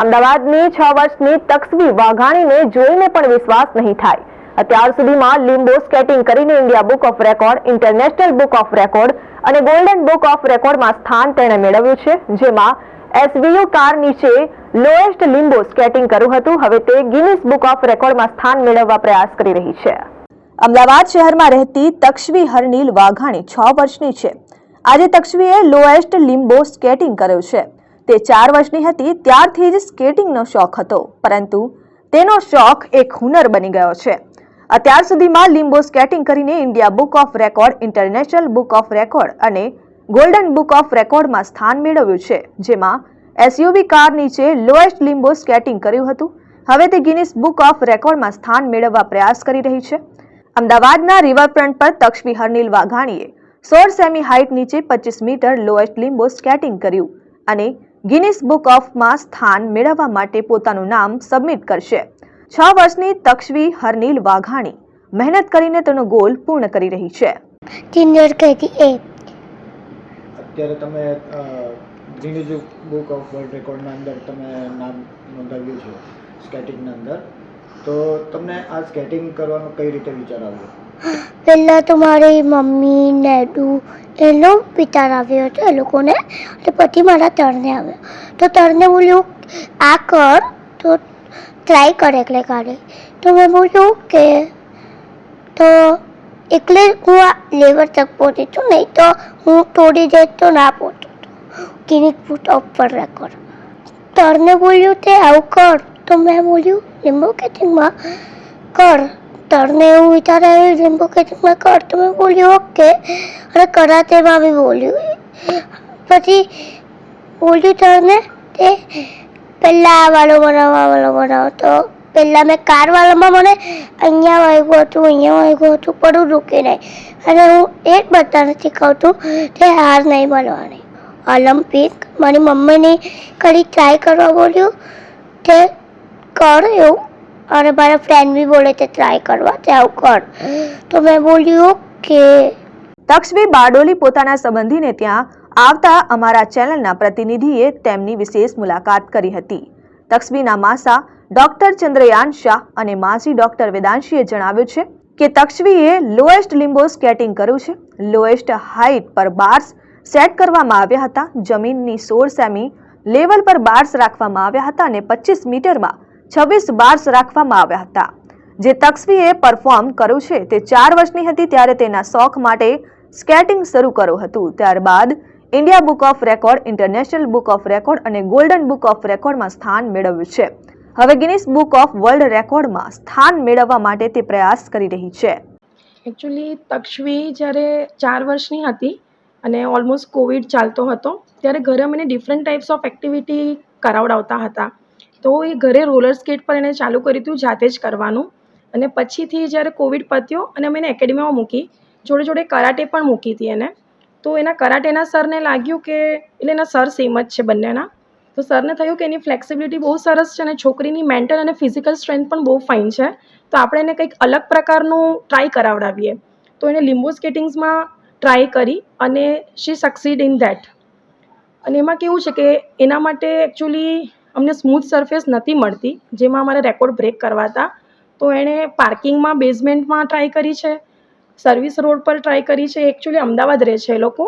અમદાવાદની છ વર્ષની તકસવી વાઘાણીને જોઈને પણ વિશ્વાસ નહીં થાય. અત્યાર સુધીમાં લીંબો સ્કેટિંગ કરીને India book of record, international book of record અને ગોલ્ડન બુક ઓફ રેકોર્ડમાં સ્થાન તેણે મેળવ્યું છે, જેમાં એસવીયુ કાર નીચે લોએસ્ટ લીંબો સ્કેટિંગ કર્યું હતું. હવે તે ગિનિસ બુક ઓફ રેકોર્ડમાં સ્થાન મેળવવા પ્રયાસ કરી રહી છે. અમદાવાદ શહેરમાં રહેતી તક્ષવી હરનીલ વાઘાણી છ વર્ષની છે. આજે તક્ષવીએ લોએસ્ટ લીંબો સ્કેટિંગ કર્યું છે. તે ચાર વર્ષની હતી, ત્યારથી જ સ્કેટિંગનો શોખ હતો. પરંતુ તેનો શોખ એક હુનર બની ગયો છે. અત્યાર સુધીમાં લીંબો સ્કેટિંગ કરીને India book of record, international book of record અને ગોલ્ડન બુક ઓફ રેકોર્ડમાં સ્થાન મેળવ્યું છે, જેમાં એસયુવી કાર નીચે લોએસ્ટ લીંબો સ્કેટિંગ કર્યું હતું. હવે તે ગિનિસ બુક ઓફ રેકોર્ડમાં સ્થાન મેળવવા પ્રયાસ કરી રહી છે. અમદાવાદના રિવરફ્રન્ટ પર તક્ષવી હરનીલ વાઘાણીએ સોળ સેમી હાઇટ નીચે પચીસ મીટર લોએસ્ટ લીંબો સ્કેટિંગ કર્યું અને ગિનિસ બુક ઓફમાં સ્થાન મેળવવા માટે પોતાનું નામ સબમિટ કરશે. છ વર્ષની તક્ષવી હરનીલ વાઘાણી મહેનત કરીને તેનો ગોલ પૂર્ણ કરી રહી છે. Kinder KG A. અત્યારે તમે ગિનિસ બુક ઓફ વર્લ્ડ રેકોર્ડના અંદર તમે નામ નોંધાવ્યું છે સ્કેટિંગના અંદર. તો તમને આ સ્કેટિંગ કરવાનો કઈ રીતે વિચાર આવ્યો? પહેલાં તો મારી મમ્મી ડેડુ એનો વિચાર આવ્યો હતો, એ લોકોને. અને પછી મારા તરને આવ્યો. તો તરને બોલ્યું, આ કર, તો ટ્રાય કર એકલે કાઢે તો મેં બોલ્યું કે તો એકલે હું લેવર તક પહોંચી છું, નહીં તો હું તોડી જાય તો ના પહોંચું કિનિક ફૂટ ઉપર રેકોર્ડ તરને બોલ્યું, તે આવું કર. તો મેં બોલ્યું લીંબુ કેટિંગમાં કર. તરને એવું વિચાર આવ્યું કે મેં કર તો મેં બોલ્યું ઓકે અને કરાતેમાં બી બોલ્યું. પછી બોલ્યું તરને તે પહેલાં આ વાળો બનાવો, આ વાળો બનાવો. તો પહેલાં મેં કાર વાળામાં મને અહીંયા વાગ્યું હતું, અહીંયા વાગ્યું હતું પડું રૂકી નહીં. અને હું એ જ બધાને શીખવતું તે હાર નહીં બનવાની. ઓલિમ્પિક મારી મમ્મીની કરી ટ્રાય કરવા બોલ્યું તે કર એવું. અને મારા ફ્રેન્ડ બી બોલે તે ટ્રાય કરવા તે આવું કર. તો મેં બોલ્યું કે તક્ષવી બારડોલી પોતાના સંબંધીને ત્યાં આવતા અમારા ચેનલના પ્રતિનિધિએ તેમની વિશેષ મુલાકાત કરી હતી. તક્ષબીના માસા ડોક્ટર ચંદ્રયાન શાહ અને માસી ડોક્ટર વેદાંશીએ જણાવ્યું છે કે તક્ષવીએ લોએસ્ટ લિમ્બો સ્કેટિંગ કર્યું છે. લોએસ્ટ હાઇટ પર બાર્સ સેટ કરવામાં આવ્યા હતા. જમીનની સોળ સેમી લેવલ પર બાર્સ રાખવામાં આવ્યા હતા અને પચીસ મીટરમાં છવ્વીસ બાર્સ રાખવામાં આવ્યા હતા. જે તક્ષવીએ પરફોર્મ કર્યું છે તે ચાર વર્ષની હતી ત્યારે તેના શોખ માટે સ્કેટિંગ શરૂ કર્યું હતું. ત્યારબાદ India book of record, international book of record અને ગોલ્ડન બુક ઓફ રેકોર્ડમાં સ્થાન મેળવ્યું છે. હવે ગિનિસ બુક ઓફ વર્લ્ડ રેકોર્ડમાં સ્થાન મેળવવા માટે તે પ્રયાસ કરી રહી છે. એકચ્યુઅલી તક્ષવી જ્યારે ચાર વર્ષની હતી અને ઓલમોસ્ટ કોવિડ ચાલતો હતો, ત્યારે ઘરે મને ડિફરન્ટ ટાઈપ્સ ઓફ એક્ટિવિટી કરાવડાવતા હતા. તો એ ઘરે રોલર સ્કેટ પર એને ચાલુ કર્યું હતું, જાતે જ કરવાનું. અને પછીથી જ્યારે કોવિડ પત્યો અને અમે એને એકેડમીમાં મૂકી, જોડે જોડે કરાટે પણ મૂકી હતી એને. તો એના કરાટેના સરને લાગ્યું કે, એટલે એના સર સેમ જ છે બંનેના. તો સરને થયું કે એની ફ્લેક્સિબિલિટી બહુ સરસ છે અને છોકરીની મેન્ટલ અને ફિઝિકલ સ્ટ્રેન્થ પણ બહુ ફાઇન છે. તો આપણે એને કંઈક અલગ પ્રકારનું ટ્રાય કરાવડાવીએ. તો એને લીંબુ સ્કેટિંગ્સમાં ટ્રાય કરી અને શી સક્સીડ ઇન ધેટ અને એમાં કેવું છે કે એના માટે એકચ્યુઅલી અમને સ્મૂથ સરફેસ નથી મળતી. જેમાં અમારે રેકોર્ડ બ્રેક કરવા હતા તો એણે પાર્કિંગમાં બેઝમેન્ટમાં ટ્રાય કરી છે. સર્વિસ રોડ પર ટ્રાય કરી છે. એકચ્યુઅલી અમદાવાદ રહે છે એ લોકો.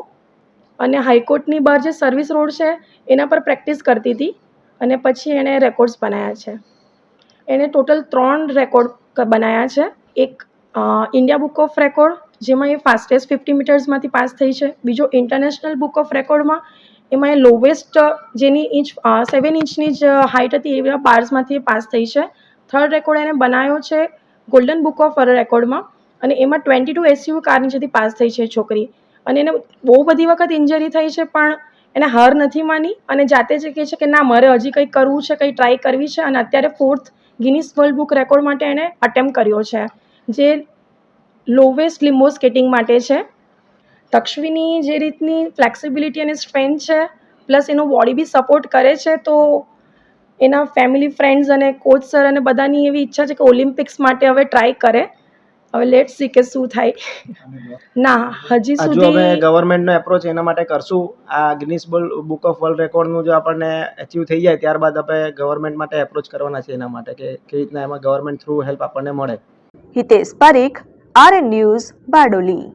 અને હાઈકોર્ટની બહાર જે સર્વિસ રોડ છે, એના પર પ્રેક્ટિસ કરતી હતી. અને પછી એણે રેકોર્ડ્સ બનાવ્યા છે. એણે ટોટલ ત્રણ રેકોર્ડ બનાવ્યા છે. એક ઇન્ડિયા બુક ઓફ રેકોર્ડ જેમાં એ ફાસ્ટેસ્ટ ફિફ્ટી મીટર્સમાંથી પાસ થઈ છે. બીજો ઇન્ટરનેશનલ બુક ઓફ રેકોર્ડમાં એમાં એ લોવેસ્ટ જેની ઇંચ સેવન ઇંચની જ હાઇટ હતી એવા બાર્સમાંથી પાસ થઈ છે. થર્ડ રેકોર્ડ એને બનાવ્યો છે ગોલ્ડન બુક ઓફ રેકોર્ડમાં અને એમાં ટ્વેન્ટી ટુ એસયુ કારની જેથી પાસ થઈ છે છોકરી. અને એને બહુ બધી વખત ઇન્જરી થઈ છે પણ એને હાર નથી માની અને જાતે જ કહે છે કે ના, મારે હજી કંઈક કરવું છે, કંઈ ટ્રાય કરવી છે અને અત્યારે fourth Guinness world book record માટે એણે અટેમ્પ કર્યો છે. જે લોવેસ્ટ લિમ્બો સ્કેટિંગ માટે છે. તક્ષવીની જે રીતની ફ્લેક્સિબિલિટી અને સ્ટ્રેન્થ છે પ્લસ એનો બોડી બી સપોર્ટ કરે છે તો એના ફેમિલી ફ્રેન્ડ્સ અને કોચ સર અને બધાની એવી ઈચ્છા છે કે ઓલિમ્પિક્સ માટે હવે ટ્રાય કરે. હવે લેટ સી કે શું થાય. ના હજી સુધી અમે સુધી ગવર્મેન્ટનો એપ્રોચ એના માટે કરશું. આ ગિનિસ બુક ઓફ વર્લ્ડ રેકોર્ડનું જો આપણને અચીવ થઈ જાય ત્યારબાદ આપણે ગવર્મેન્ટ માટે એપ્રોચ કરવાના છે એના માટે કે કેવી રીતના એમાં ગવર્મેન્ટ થ્રુ હેલ્પ આપણને મળે. Hitesh Parikh R news Bardoli.